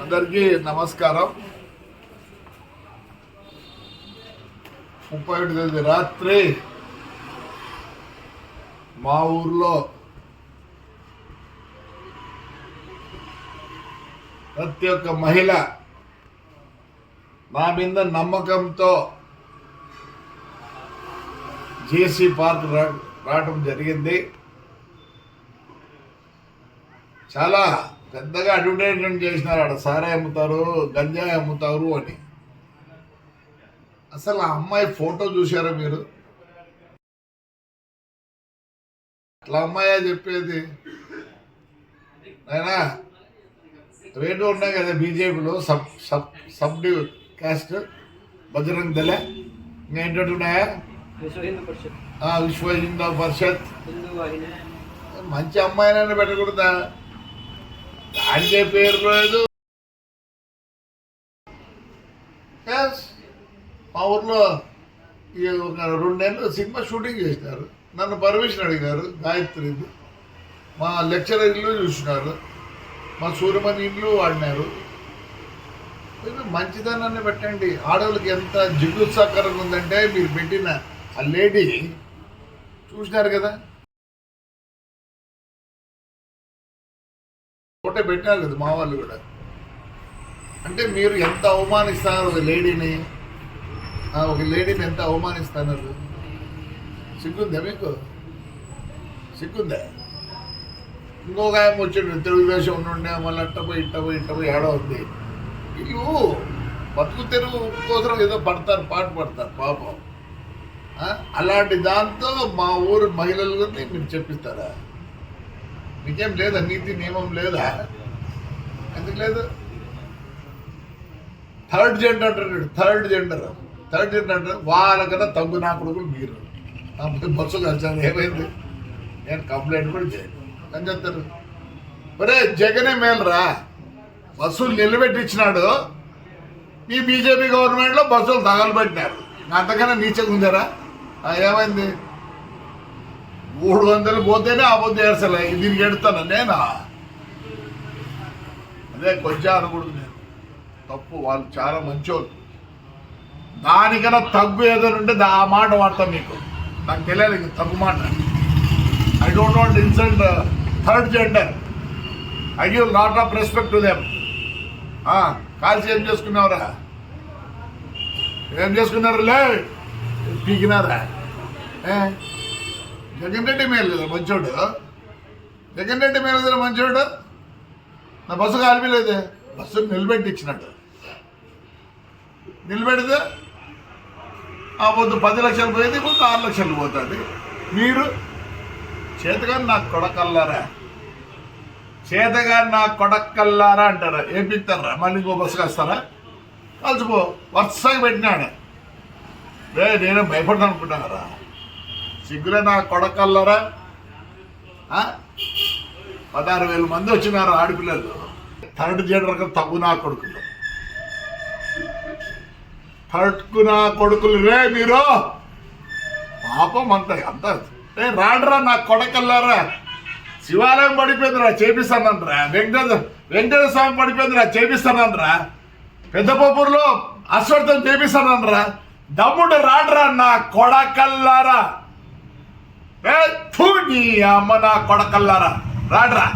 అందరికీ నమస్కారం. ముప్పై ఒకటి తేదీ రాత్రి మా ఊర్లో ప్రతి ఒక్క మహిళ నా మీద నమ్మకంతో జేసీ పార్క్ రా- రావటం జరిగింది. చాలా పెద్దగా అడ్వర్టైజ్మెంట్ చేసినారు ఆడ సారే అమ్ముతారు గంజాయి అమ్ముతారు అని. అసలు ఆ అమ్మాయి ఫోటో చూశారా మీరు? అట్లా అమ్మాయా చెప్పేది? అయినా రేటు ఉన్నాయి కదా బీజేపీలో sub sub sub D caste Bajrang Dal ఇంకా ఏంటంటే ఉన్నాయా విశ్వ హిందూ పరిషత్ మంచి అమ్మాయినైనా పెట్టకూడదా? దానికే పేరు లేదు. మా ఊర్లో ఈ ఒక రెండు నెలలు సినిమా షూటింగ్ చేసినారు. నన్ను పర్మిషన్ అడిగారు గాయత్రిది మా లెక్చరర్ ఇల్లు చూసినారు. మా సూర్యమణి ఇల్లు వాడినారు. మంచిదనాన్ని పెట్టండి ఆడవాళ్ళకి ఎంత జిగుత్సాకరంగా ఉందంటే మీరు పెట్టిన ఆ లేడీ చూసినారు కదా? ఫోటో పెట్టారు కదా మా వాళ్ళు కూడా. అంటే మీరు ఎంత అవమానిస్తారు ఒక లేడీని? ఆ, ఒక లేడీని ఎంత అవమానిస్తున్నారు సిగ్గుందా మీకు? సిగ్గుందా? ఇంకొక ఆయన వచ్చాడు తెలుగుదేశం నుండి మళ్ళీ అట్ట పోయి ఇట్ట పోయి ఇట్ట పోయి ఏడో ఉంది వీళ్ళు బతుకు తెరువు కోసం ఏదో పడతారు పాట పడతారు పాపం. అలాంటి దాంతో మా ఊరు మహిళల గురించి మీరు చెప్పిస్తారా? మీకేం లేదా? నీతి నియమం లేదా? ఎందుకు లేదు? థర్డ్ జెండర్ అంటారు థర్డ్ జెండర్ థర్డ్ జెండర్ అంటే వాళ్ళకన్నా తగ్గు నా కొడుకులు మీరు. అప్పుడు బస్సు కలిసాను ఏమైంది? నేను కంప్లైంట్ కూడా చేయను. అని చెప్తారు ఒరే జగనే మేలురా బస్సులు నిలబెట్టించినాడు. ఈ బీజేపీ గవర్నమెంట్లో బస్సులు తగలబెట్టినారు. అంతకన్నా నీచగా ఉందారా? ఏమైంది? మూడు వందలు పోతేనే ఆ పొద్దు ఏడ్చలే. దీనికి ఎడతాను నేనా? అదే కొంచెం అనకూడదు నేను. తప్పు వాళ్ళు చాలా మంచోళ్ళు. దానికన్నా తగ్గు ఏదైనా ఉంటే దా- ఆ మాట వాడతాం మీకు. నాకు తెలియదు ఇంక తగ్గు మాట. I don't want insult third gender I give lot of respect to them కాల్సి ఏం చేసుకున్నావురా? ఏం చేసుకున్నారు లే? పీకినారా జగన్ రెడ్డి మేలు కదా మంచోడు. జగన్ రెడ్డి మేలు కదా మంచోడు. నా బస్సు కాలిపోలేదే. బస్సు నిలబెట్టి ఇచ్చినట్టు నిలబెడితే ఆ పొద్దు పది లక్షలు పోయింది పొద్దు ఆరు లక్షలు పోతుంది. మీరు చేతగాని నాకు కొడకల్లారా? చేతగాని నాకు కొడక్కల్లారా అంటారా. ఏం పిక్తారా మళ్ళీ ఇంకో బస్సు కలిసిపో. వరుసగా పెట్టినాడు రే నేను భయపడతాను అనుకుంటానరా? సిగ్గులే నా కొడకల్లారా ఆ? పదహారు వేల మంది వచ్చినారు ఆడపిల్లలు. థర్డ్ జనరల్ తగ్గు నా కొడుకులు. థర్డ్కు నా కొడుకులు. రే మీరు! పాపం అంత అంత. ఏ రాడరా నా కొడకల్లారా శివాలయం పడిపోయిందిరా చేపిస్తానంటరా. వెంకటేశ్వర వెంకటేశ్వర స్వామి పడిపోయిందిరా చేపిస్తానంటరా. పెద్దపప్పూరులో అశ్వర్థం చేపిస్తానంటరా. దమ్ముడు రాడరా నా కొడకల్లారా. నీ అమ్మ నా కొడకల్లారా. రాడ్రా.